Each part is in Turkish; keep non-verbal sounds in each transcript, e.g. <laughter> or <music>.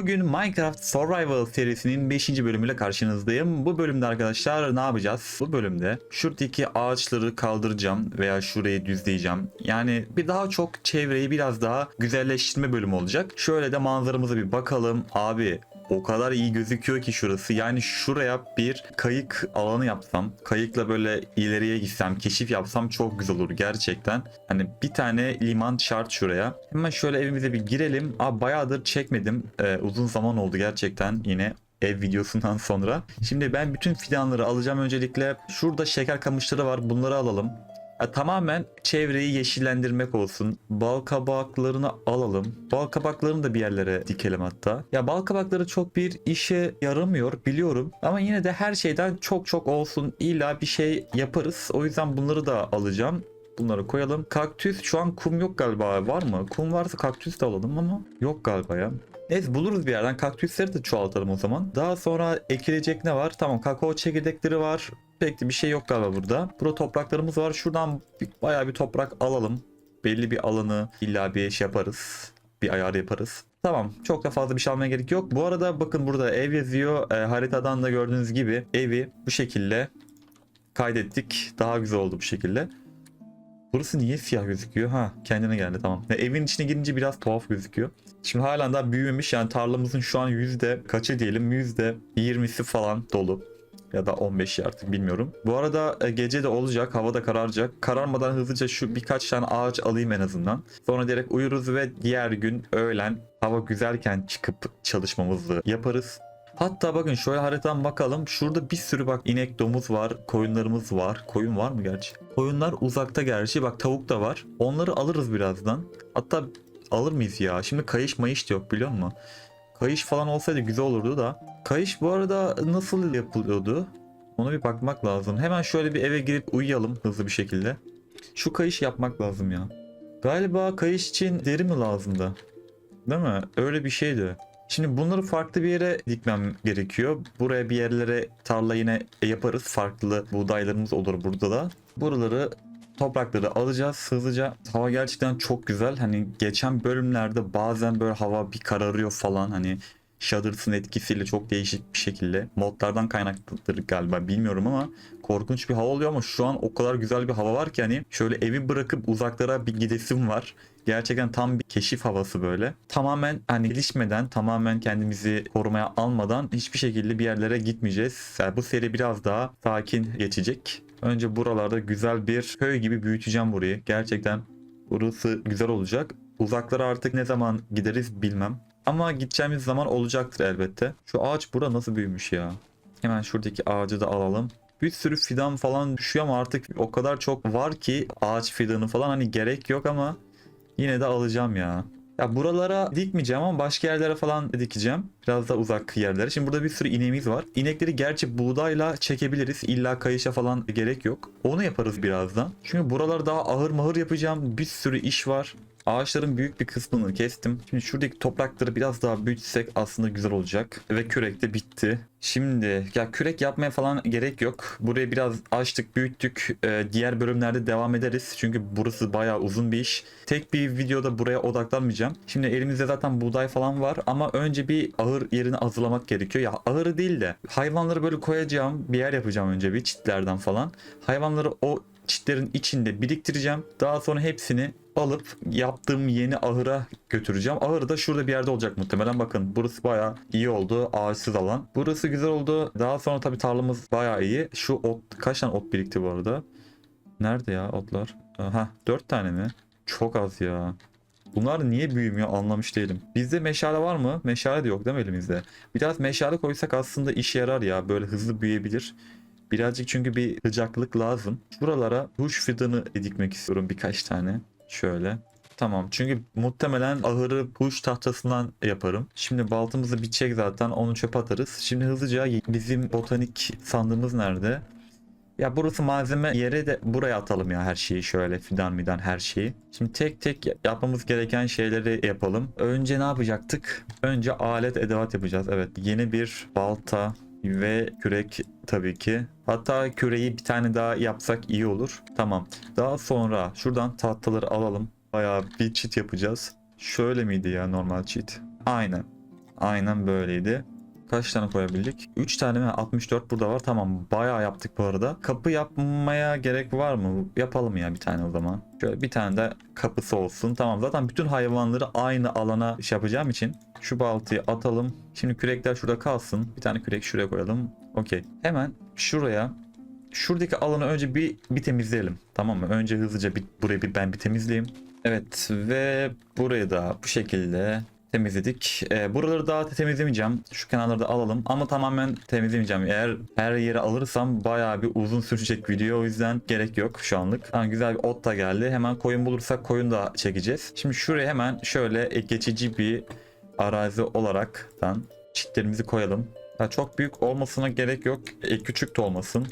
Bugün Minecraft Survival serisinin 5. bölümüyle karşınızdayım. Bu bölümde arkadaşlar ne yapacağız? Bu bölümde şuradaki ağaçları kaldıracağım veya şurayı düzleyeceğim. Yani bir daha çok çevreyi biraz daha güzelleştirme bölümü olacak. Şöyle de manzaramıza bir bakalım. Abi o kadar iyi gözüküyor ki şurası. Yani şuraya bir kayık alanı yapsam, kayıkla böyle ileriye gitsem, keşif yapsam çok güzel olur gerçekten. Hani bir tane liman şart şuraya. Hemen şöyle evimize bir girelim. Aa bayağıdır çekmedim. Ee, uzun zaman oldu gerçekten yine ev videosundan <laughs> sonra. Şimdi ben bütün fidanları alacağım öncelikle. Şurada şeker kamışları var. Bunları alalım. Tamamen çevreyi yeşillendirmek olsun. Bal kabaklarını alalım. Bal kabaklarını da bir yerlere dikelim hatta. Ya bal kabakları çok bir işe yaramıyor biliyorum. Ama yine de her şeyden çok çok olsun. İlla bir şey yaparız. O yüzden bunları da alacağım. Bunları koyalım. Kaktüs şu an kum yok galiba. Var mı? Kum varsa kaktüs de alalım ama yok galiba ya. Neyse buluruz bir yerden. Kaktüsleri de çoğaltalım o zaman. Daha sonra ekilecek ne var? Tamam kakao çekirdekleri var. Pek de bir şey yok galiba burada. Burada topraklarımız var. Şuradan bayağı bir toprak alalım. Belli bir alanı illa bir şey yaparız. Bir ayar yaparız. Tamam çok da fazla bir şey almaya gerek yok. Bu arada bakın burada ev yazıyor. E, haritadan da gördüğünüz gibi evi bu şekilde kaydettik. Daha güzel oldu bu şekilde. Burası niye siyah gözüküyor? Ha kendine geldi tamam. Ve evin içine girince biraz tuhaf gözüküyor. Şimdi halen daha büyümemiş yani tarlamızın şu an yüzde kaçı diyelim yüzde 20'si falan dolu. Ya da 15'i artık bilmiyorum. Bu arada e, gece de olacak hava da kararacak. Kararmadan hızlıca şu birkaç tane ağaç alayım en azından. Sonra direkt uyuruz ve diğer gün öğlen hava güzelken çıkıp çalışmamızı yaparız. Hatta bakın şöyle haritadan bakalım. Şurada bir sürü bak inek domuz var. Koyunlarımız var. Koyun var mı gerçi? Koyunlar uzakta gerçi. Bak tavuk da var. Onları alırız birazdan. Hatta alır mıyız ya? Şimdi kayış mayış da yok biliyor musun? Kayış falan olsaydı güzel olurdu da. Kayış bu arada nasıl yapılıyordu? Ona bir bakmak lazım. Hemen şöyle bir eve girip uyuyalım hızlı bir şekilde. Şu kayış yapmak lazım ya. Galiba kayış için deri mi lazımdı? Değil mi? Öyle bir şeydi. Şimdi bunları farklı bir yere dikmem gerekiyor. Buraya bir yerlere tarla yine yaparız. Farklı buğdaylarımız olur burada da. Buraları toprakları alacağız hızlıca. Hava gerçekten çok güzel. Hani geçen bölümlerde bazen böyle hava bir kararıyor falan. Hani Shudders'ın etkisiyle çok değişik bir şekilde. Modlardan kaynaklıdır galiba bilmiyorum ama korkunç bir hava oluyor ama şu an o kadar güzel bir hava var ki hani şöyle evi bırakıp uzaklara bir gidesim var. Gerçekten tam bir keşif havası böyle. Tamamen hani gelişmeden, tamamen kendimizi korumaya almadan hiçbir şekilde bir yerlere gitmeyeceğiz. Yani bu seri biraz daha sakin geçecek. Önce buralarda güzel bir köy gibi büyüteceğim burayı. Gerçekten burası güzel olacak. Uzaklara artık ne zaman gideriz bilmem. Ama gideceğimiz zaman olacaktır elbette. Şu ağaç bura nasıl büyümüş ya. Hemen şuradaki ağacı da alalım. Bir sürü fidan falan düşüyor ama artık o kadar çok var ki ağaç fidanı falan hani gerek yok ama yine de alacağım ya. Ya buralara dikmeyeceğim ama başka yerlere falan dikeceğim. Biraz da uzak yerlere. Şimdi burada bir sürü ineğimiz var. İnekleri gerçi buğdayla çekebiliriz. İlla kayışa falan gerek yok. Onu yaparız birazdan. Çünkü buralar daha ahır mahır yapacağım. Bir sürü iş var. Ağaçların büyük bir kısmını kestim. Şimdi şuradaki toprakları biraz daha büyütsek aslında güzel olacak. Ve kürek de bitti. Şimdi ya kürek yapmaya falan gerek yok. Burayı biraz açtık büyüttük. Ee, diğer bölümlerde devam ederiz. Çünkü burası bayağı uzun bir iş. Tek bir videoda buraya odaklanmayacağım. Şimdi elimizde zaten buğday falan var. Ama önce bir ahır yerini hazırlamak gerekiyor. Ya ahırı değil de hayvanları böyle koyacağım. Bir yer yapacağım önce bir çitlerden falan. Hayvanları o çitlerin içinde biriktireceğim. Daha sonra hepsini alıp yaptığım yeni ahıra götüreceğim. Ahır da şurada bir yerde olacak muhtemelen. Bakın burası bayağı iyi oldu. Ağaçsız alan. Burası güzel oldu. Daha sonra tabii tarlamız bayağı iyi. Şu ot kaç tane ot birikti bu arada? Nerede ya otlar? Ha 4 tane mi? Çok az ya. Bunlar niye büyümüyor anlamış değilim. Bizde meşale var mı? Meşale de yok değil mi elimizde? Biraz meşale koysak aslında işe yarar ya. Böyle hızlı büyüyebilir. Birazcık çünkü bir sıcaklık lazım. Buralara huş fidanı dikmek istiyorum birkaç tane. Şöyle. Tamam çünkü muhtemelen ahırı huş tahtasından yaparım. Şimdi baltımızı bitecek zaten onu çöpe atarız. Şimdi hızlıca bizim botanik sandığımız nerede? Ya burası malzeme yere de buraya atalım ya her şeyi şöyle fidan midan her şeyi. Şimdi tek tek yapmamız gereken şeyleri yapalım. Önce ne yapacaktık? Önce alet edevat yapacağız. Evet yeni bir balta ve kürek tabii ki. Hatta küreği bir tane daha yapsak iyi olur. Tamam. Daha sonra şuradan tahtaları alalım. Bayağı bir çit yapacağız. Şöyle miydi ya normal çit? Aynen. Aynen böyleydi. Kaç tane koyabildik? 3 tane mi? 64 burada var. Tamam. Bayağı yaptık bu arada. Kapı yapmaya gerek var mı? Yapalım ya bir tane o zaman. Şöyle bir tane de kapısı olsun. Tamam. Zaten bütün hayvanları aynı alana şey yapacağım için şu baltayı atalım. Şimdi kürekler şurada kalsın. Bir tane kürek şuraya koyalım. Okey. Hemen şuraya şuradaki alanı önce bir bir temizleyelim. Tamam mı? Önce hızlıca bir, burayı bir ben bir temizleyeyim. Evet ve burayı da bu şekilde temizledik. Ee, buraları daha temizlemeyeceğim. Şu kenarları da alalım. Ama tamamen temizlemeyeceğim. Eğer her yere alırsam bayağı bir uzun sürecek video. O yüzden gerek yok şu anlık. Tamam, güzel bir ot da geldi. Hemen koyun bulursak koyun da çekeceğiz. Şimdi şuraya hemen şöyle geçici bir arazi olaraktan çitlerimizi koyalım. Ya çok büyük olmasına gerek yok. E, küçük de olmasın.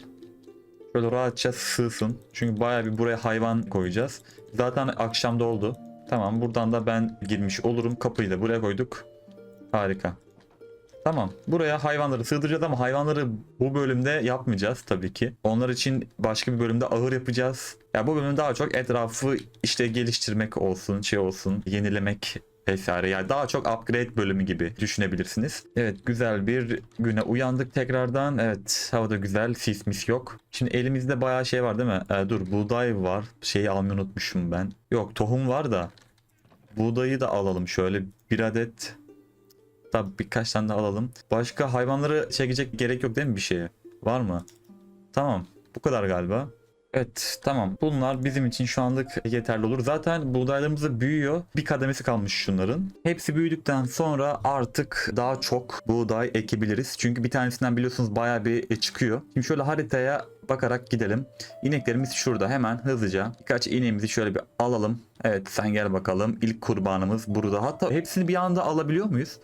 Şöyle rahatça sığsın. Çünkü bayağı bir buraya hayvan koyacağız. Zaten akşamda oldu. Tamam buradan da ben girmiş olurum. Kapıyı da buraya koyduk. Harika. Tamam. Buraya hayvanları sığdıracağız ama hayvanları bu bölümde yapmayacağız tabii ki. Onlar için başka bir bölümde ahır yapacağız. Ya bu bölüm daha çok etrafı işte geliştirmek olsun, şey olsun, yenilemek vesaire. Yani daha çok upgrade bölümü gibi düşünebilirsiniz. Evet güzel bir güne uyandık tekrardan. Evet havada güzel sis mis yok. Şimdi elimizde bayağı şey var değil mi? Ee, dur buğday var. Şeyi almayı unutmuşum ben. Yok tohum var da. Buğdayı da alalım şöyle bir adet. Tabii birkaç tane de alalım. Başka hayvanları çekecek gerek yok değil mi bir şeye? Var mı? Tamam. Bu kadar galiba. Evet tamam bunlar bizim için şu anlık yeterli olur. Zaten buğdaylarımız da büyüyor. Bir kademesi kalmış şunların. Hepsi büyüdükten sonra artık daha çok buğday ekebiliriz. Çünkü bir tanesinden biliyorsunuz bayağı bir çıkıyor. Şimdi şöyle haritaya bakarak gidelim. İneklerimiz şurada hemen hızlıca birkaç ineğimizi şöyle bir alalım. Evet sen gel bakalım. İlk kurbanımız burada. Hatta hepsini bir anda alabiliyor muyuz?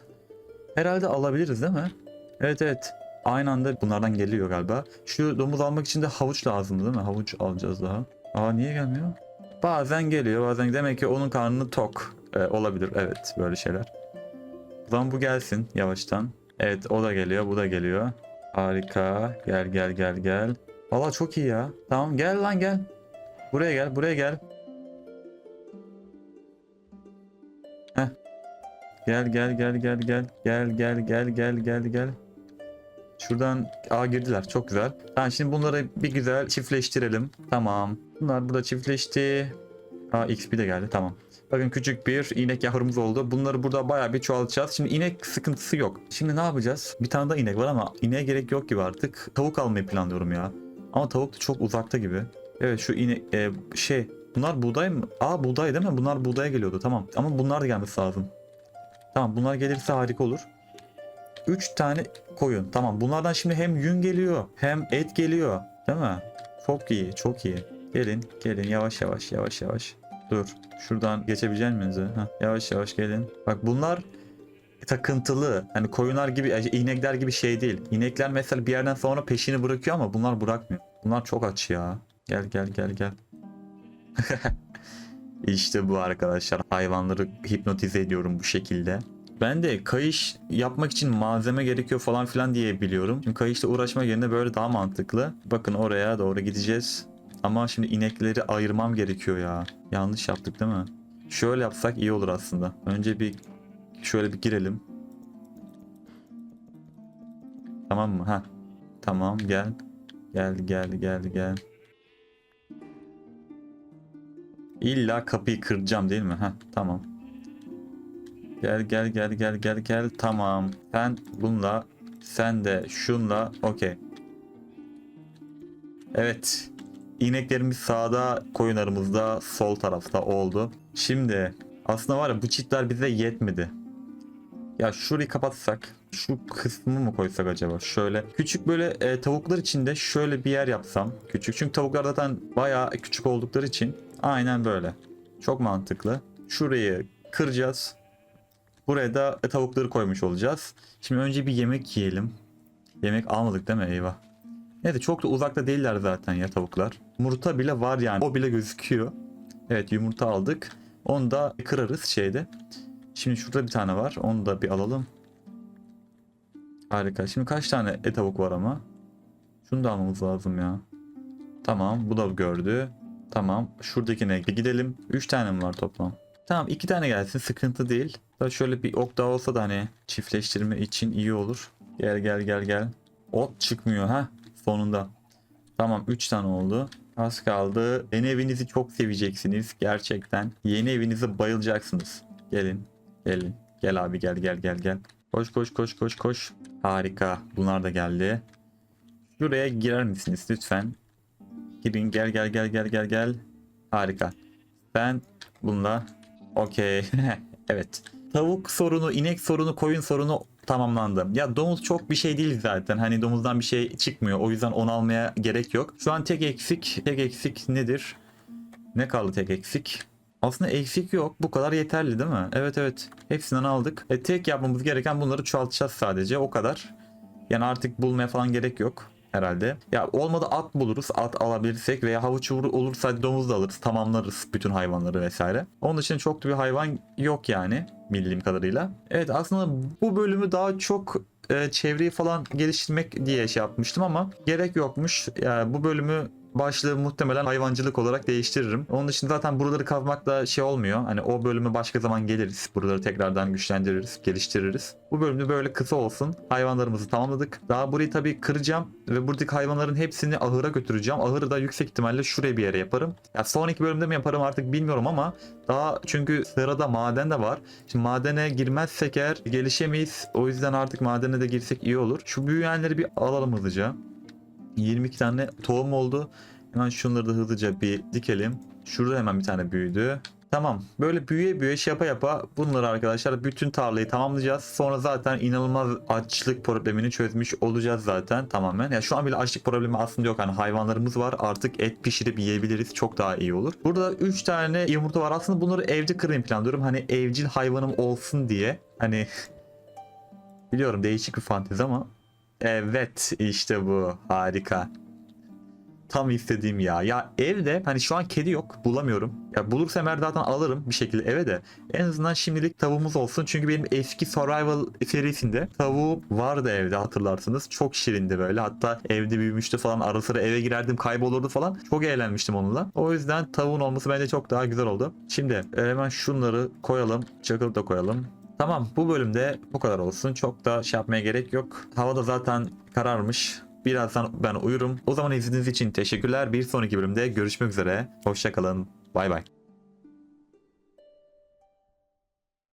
Herhalde alabiliriz değil mi? Evet evet. Aynı anda bunlardan geliyor galiba. Şu domuz almak için de havuç lazım değil mi? Havuç alacağız daha. Aa niye gelmiyor? Bazen geliyor bazen demek ki onun karnını tok Ee, olabilir evet böyle şeyler. Zaman bu gelsin yavaştan. Evet o da geliyor bu da geliyor. Harika gel gel gel gel. Valla çok iyi ya. Tamam gel lan gel. Buraya gel buraya gel. Heh. Gel gel gel gel gel gel gel gel gel gel gel. Şuradan A girdiler. Çok güzel. Tamam şimdi bunları bir güzel çiftleştirelim. Tamam. Bunlar burada çiftleşti. Aa XP de geldi. Tamam. Bakın küçük bir inek yavrumuz oldu. Bunları burada bayağı bir çoğaltacağız. Şimdi inek sıkıntısı yok. Şimdi ne yapacağız? Bir tane daha inek var ama ineğe gerek yok gibi artık. Tavuk almayı planlıyorum ya. Ama tavuk da çok uzakta gibi. Evet şu inek e, şey bunlar buğday mı? Aa buğday değil mi? Bunlar buğdaya geliyordu. Tamam. Ama bunlar da gelmesi lazım. Tamam bunlar gelirse harika olur. 3 tane koyun. Tamam bunlardan şimdi hem yün geliyor hem et geliyor. Değil mi? Çok iyi çok iyi. Gelin gelin yavaş yavaş yavaş yavaş. Dur şuradan geçebilecek miyiz? Heh, yavaş yavaş gelin. Bak bunlar takıntılı. Hani koyunlar gibi inekler gibi şey değil. İnekler mesela bir yerden sonra peşini bırakıyor ama bunlar bırakmıyor. Bunlar çok aç ya. Gel gel gel gel. <laughs> işte bu arkadaşlar. Hayvanları hipnotize ediyorum bu şekilde. Ben de kayış yapmak için malzeme gerekiyor falan filan diye biliyorum. Şimdi kayışla uğraşma yerine böyle daha mantıklı. Bakın oraya doğru gideceğiz. Ama şimdi inekleri ayırmam gerekiyor ya. Yanlış yaptık değil mi? Şöyle yapsak iyi olur aslında. Önce bir şöyle bir girelim. Tamam mı? Ha. Tamam gel. Gel gel gel gel. İlla kapıyı kıracağım değil mi? Ha tamam. Gel gel gel gel gel gel tamam. Sen bununla sen de şunla okey. Evet. İneklerimiz sağda koyunlarımız da sol tarafta oldu. Şimdi aslında var ya bu çitler bize yetmedi. Ya şurayı kapatsak şu kısmı mı koysak acaba? Şöyle küçük böyle e, tavuklar için de şöyle bir yer yapsam. Küçük çünkü tavuklar zaten bayağı küçük oldukları için aynen böyle. Çok mantıklı. Şurayı kıracağız. Buraya da tavukları koymuş olacağız. Şimdi önce bir yemek yiyelim. Yemek almadık değil mi? Eyvah. Neyse çok da uzakta değiller zaten ya tavuklar. Yumurta bile var yani. O bile gözüküyor. Evet yumurta aldık. Onu da kırarız şeyde. Şimdi şurada bir tane var. Onu da bir alalım. Harika. Şimdi kaç tane et tavuk var ama? Şunu da almamız lazım ya. Tamam bu da gördü. Tamam şuradakine gidelim. 3 tane mi var toplam? Tamam 2 tane gelsin sıkıntı değil. Da şöyle bir ok daha olsa da hani çiftleştirme için iyi olur. Gel gel gel gel. Ot çıkmıyor ha sonunda. Tamam 3 tane oldu. Az kaldı. Yeni evinizi çok seveceksiniz gerçekten. Yeni evinize bayılacaksınız. Gelin. Gelin. Gel abi gel gel gel gel. Koş koş koş koş koş. Harika. Bunlar da geldi. Şuraya girer misiniz lütfen? Girin gel gel gel gel gel gel. Harika. Ben bununla okey. <laughs> evet. Tavuk sorunu, inek sorunu, koyun sorunu tamamlandı. Ya domuz çok bir şey değil zaten. Hani domuzdan bir şey çıkmıyor. O yüzden onu almaya gerek yok. Şu an tek eksik, tek eksik nedir? Ne kaldı tek eksik? Aslında eksik yok. Bu kadar yeterli değil mi? Evet evet. Hepsinden aldık. E, tek yapmamız gereken bunları çoğaltacağız sadece. O kadar. Yani artık bulmaya falan gerek yok herhalde. Ya olmadı at buluruz. At alabilirsek veya havuç olur- olursa domuz da alırız. Tamamlarız bütün hayvanları vesaire. Onun için çok da bir hayvan yok yani bildiğim kadarıyla. Evet aslında bu bölümü daha çok e, çevreyi falan geliştirmek diye şey yapmıştım ama gerek yokmuş. Yani bu bölümü başlığı muhtemelen hayvancılık olarak değiştiririm. Onun dışında zaten buraları kazmakla şey olmuyor. Hani o bölümü başka zaman geliriz. Buraları tekrardan güçlendiririz, geliştiririz. Bu bölümde böyle kısa olsun. Hayvanlarımızı tamamladık. Daha burayı tabii kıracağım ve buradaki hayvanların hepsini ahıra götüreceğim. Ahırı da yüksek ihtimalle şuraya bir yere yaparım. Ya sonraki bölümde mi yaparım artık bilmiyorum ama daha çünkü sırada maden de var. Şimdi madene girmezsek eğer gelişemeyiz. O yüzden artık madene de girsek iyi olur. Şu büyüyenleri bir alalım hızlıca. 22 tane tohum oldu. Hemen şunları da hızlıca bir dikelim. Şurada hemen bir tane büyüdü. Tamam. Böyle büyüye büyüye şey yapa yapa bunları arkadaşlar bütün tarlayı tamamlayacağız. Sonra zaten inanılmaz açlık problemini çözmüş olacağız zaten tamamen. Ya şu an bile açlık problemi aslında yok. Hani hayvanlarımız var. Artık et pişirip yiyebiliriz. Çok daha iyi olur. Burada 3 tane yumurta var. Aslında bunları evde kırayım planlıyorum. Hani evcil hayvanım olsun diye. Hani <laughs> biliyorum değişik bir fantezi ama Evet işte bu harika. Tam istediğim ya. Ya evde hani şu an kedi yok bulamıyorum. Ya bulursam eğer zaten alırım bir şekilde eve de. En azından şimdilik tavuğumuz olsun. Çünkü benim eski Survival serisinde tavuğum vardı evde hatırlarsınız. Çok şirindi böyle. Hatta evde büyümüştü falan. Ara sıra eve girerdim kaybolurdu falan. Çok eğlenmiştim onunla. O yüzden tavuğun olması bence çok daha güzel oldu. Şimdi hemen şunları koyalım. Çakıl da koyalım. Tamam bu bölümde bu kadar olsun. Çok da şey yapmaya gerek yok. Havada zaten kararmış. Birazdan ben uyurum. O zaman izlediğiniz için teşekkürler. Bir sonraki bölümde görüşmek üzere. Hoşçakalın. Bay bay.